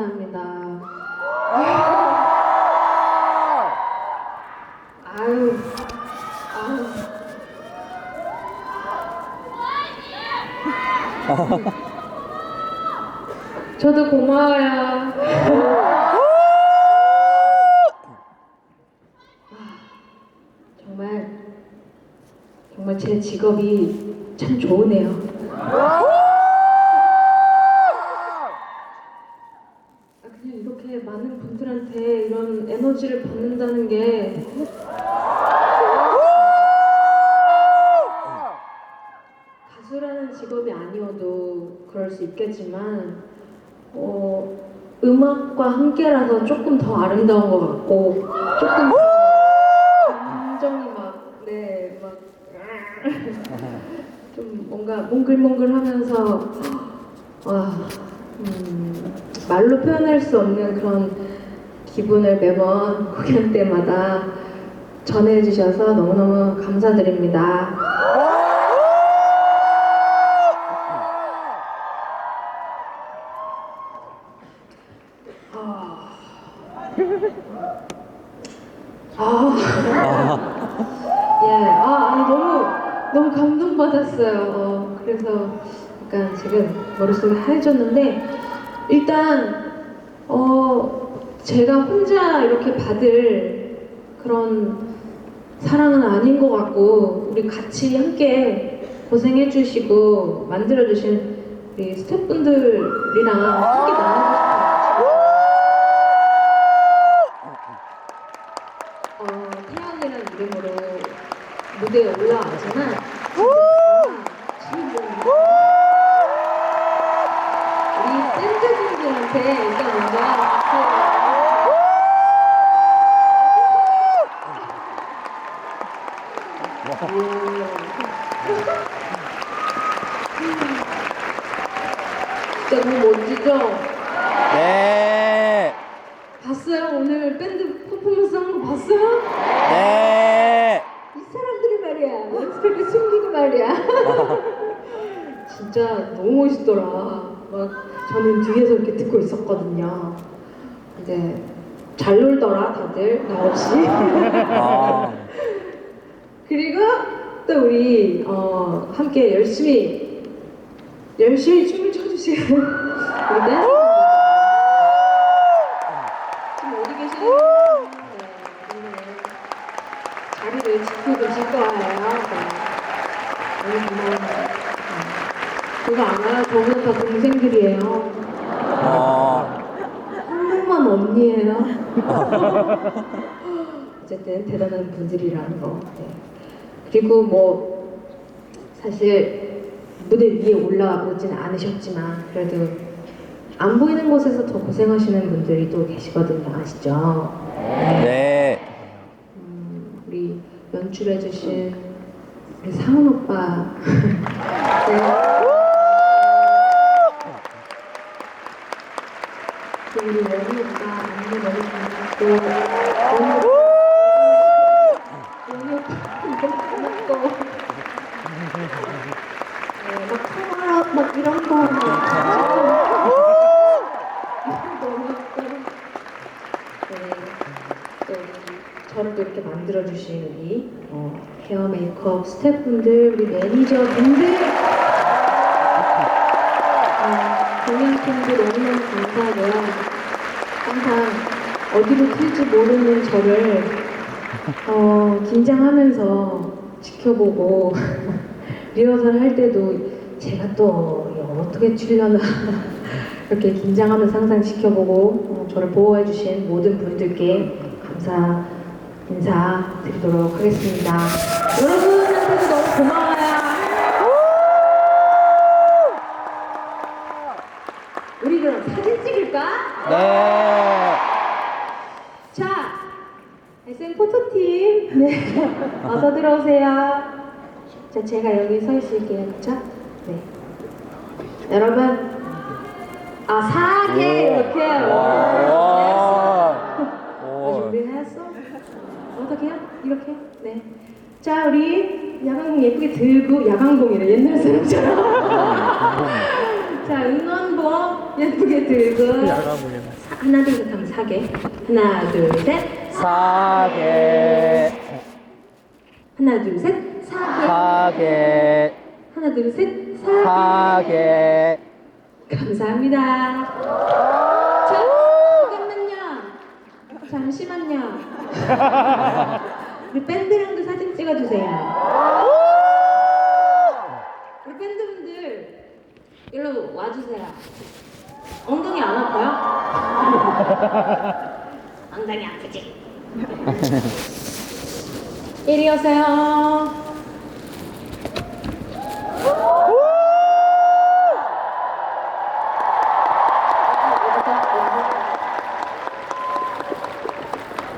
잘한다. 아유, 아유. 저도 고마워요. 정말 정말 제 직업이 참 좋으네요. 아, 그냥 이렇게 많은 분들한테 에너지를 받는다는 게 가수라는 직업이 아니어도 그럴 수 있겠지만 어, 음악과 함께라서 조금 더 아름다운 것 같고 조금 더 감정이 막 네, 막 좀 뭔가 몽글몽글하면서 와 음, 말로 표현할 수 없는 그런 기분을 매번 공연 때마다 전해주셔서 너무너무 감사드립니다. 아, 아, 예, 아, 너무 감동받았어요. 어, 그래서 지금 머릿속이 하얘졌는데 일단 어 제가 혼자 이렇게 받을 그런 사랑은 아닌 것 같고 우리 같이 함께 고생해 주시고 만들어 주신 우리 스태프분들이랑 함께 나누고 싶어요. 어, 태양이라는 이름으로 무대에 올라왔지만 진짜 너무 멋지죠? 네. 봤어요? 오늘 밴드 퍼포먼스 한거 봤어요? 네. 이 사람들이 말이야 연습을 숨기고 말이야 진짜 너무 멋있더라 막 저는 뒤에서 이렇게 듣고 있었거든요 근데 잘 놀더라 다들 나 없이 아. 그리고 또 우리 어, 함께 열심히 열심히 춤을 춰주시는 우리 댄스 지금 어디 계시나요? 네, 오늘 자리를 지키고 계실 거예요. 네. 너무 고마워요. 네. 그거 알아요? 저보다 다 동생들이에요. 어. 한 명만 언니예요. 어쨌든 대단한 분들이라는 거. 네. 그리고 뭐 사실 무대 위에 올라가보진 않으셨지만 그래도 안 보이는 곳에서 더 고생하시는 분들이 또 계시거든요. 아시죠? 네. 음, 우리 연출해주신 우리 상훈 오빠. 네. 그리고 우리 원희 오빠 안무 너무 잘했고 원희 원희 오빠 너무 고맙고 네, 막 통화 막 이런 거 너무 고맙고 네. 또 저를 또 이렇게 만들어주신 우리 어, 헤어 메이크업 스태프분들, 우리 매니저분들, 어, 공연팀도 너무너무 감사하고요. 항상 어디로 튈지 모르는 저를 어, 긴장하면서 지켜보고 리허설 할 때도 제가 또 어떻게 추려나 이렇게 긴장하면서 항상 지켜보고 어, 저를 보호해주신 모든 분들께 감사 인사 드리도록 하겠습니다. 여러분한테도 너무 고마워요. 우리 그럼 사진 찍을까? 네. 자, SM 포토팀. 네. 어서 들어오세요. 자, 제가 여기 서 있을게요. 그쵸? 네. 여러분. 아, 사계 이렇게. 와. 아, 오. 준비했어? 어떻게 해요? 이렇게? 네. 자, 우리 야광봉 예쁘게 들고, 야광봉이래, 옛날 사람처럼. 자, 응원봉 개 들고 사- 하나 둘셋 사개 하나 둘 셋 사계 하나 둘 셋 사개 사계 하나 둘 셋 사개 사계 감사합니다. 자, 잠깐만요. 잠시만요. 우리 밴드랑도 사진 찍어주세요. 우리 밴드분들 일로 와주세요. 엉덩이 안 아파요? 엉덩이 아프지? 이리 오세요.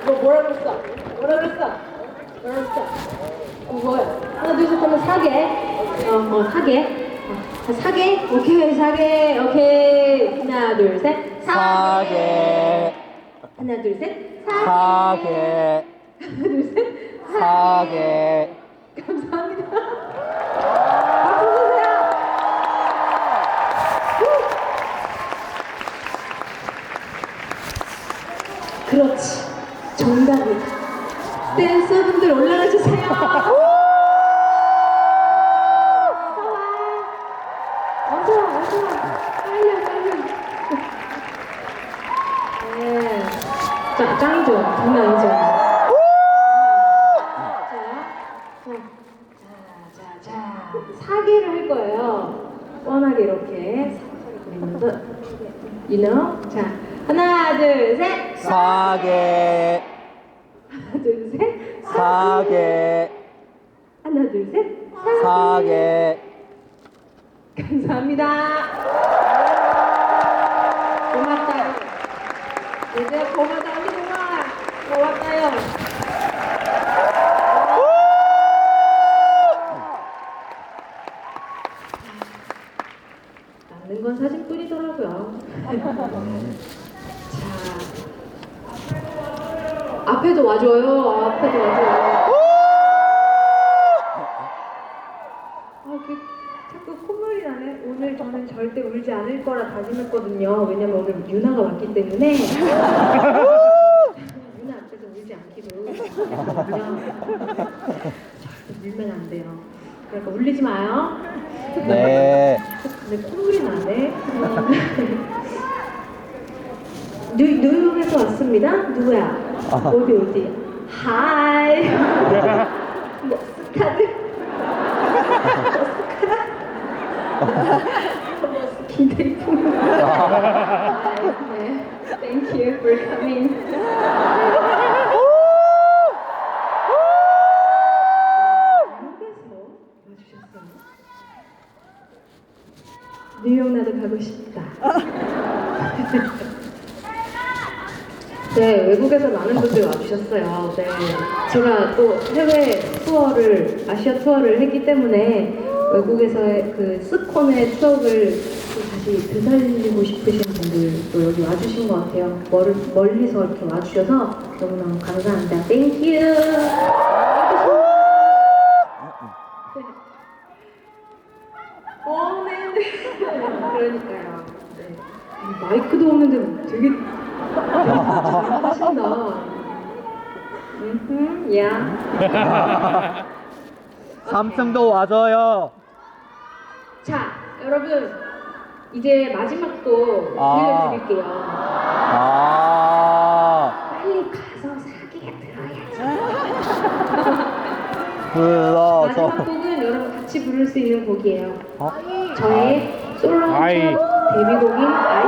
뭐 뭐라 그랬어? 뭐라 그랬어? 뭐라 그랬 어? 어, 뭐야? 하나 둘셋 하면 사개 어, 어 사개 어, 사개 오케이 사개 오케이 하나 사계 하나 둘 셋 사계 하나 둘 셋 사계 감사합니다 박수 주세요 후! 그렇지 정답이다 댄서분들 올라가 주세요 네. 자, 짱이죠 장난 아니죠 자, 자, 자, 자, 사기를 할 거예요. 뻔하게 이렇게 그리면서, you know? 자, 하나, 둘, 셋. 사계. 사계 하나, 둘, 셋. 사계 감사합니다. 고맙다. 이제 언니 고마워. 고맙다요. 남는 건 사진뿐이더라고요. 자, 앞에도 와줘요. 앞에도 와줘요. 아, 그, 자꾸 콧물이 나네. 오늘 저는 절대 울지 않을 거라 다짐했거든요. 왜냐면 오늘 유나가 왔기 때문에. 유나 앞에서 울지 않기로. 절대 울면 안 돼요. 그러니까 울리지 마요. 네 근데 콧물이 나네. 음. 뉴, 뉴욕에서 왔습니다. 누구야? 어디 어디? 하이. 뭐 스타들? 김대풍. 네. Thank you for coming. 뉴욕 나도 가고 싶다. 네, 외국에서 많은 분들이 와주셨어요. 네, 제가 또 해외 투어를 아시아 투어를 했기 때문에 외국에서의 그 스콘의 추억을 또 다시 되살리고 싶으신 분들도 여기 와주신 것 같아요. 멀, 멀리서 이렇게 와주셔서 너무너무 감사합니다. 땡큐. 어, 네, 네. 그러니까요. 네. 마이크도 없는데 되게 잘하신다. 음, 야. 삼성도 와줘요 자, 여러분 이제 마지막 또 아. 들려드릴게요. 아 빨리 가서 사기가 들어야지. 불러서 마지막 곡은 여러분 같이 부를 수 있는 곡이에요. 어? 저의 솔로 아이. 첫 데뷔곡인 아이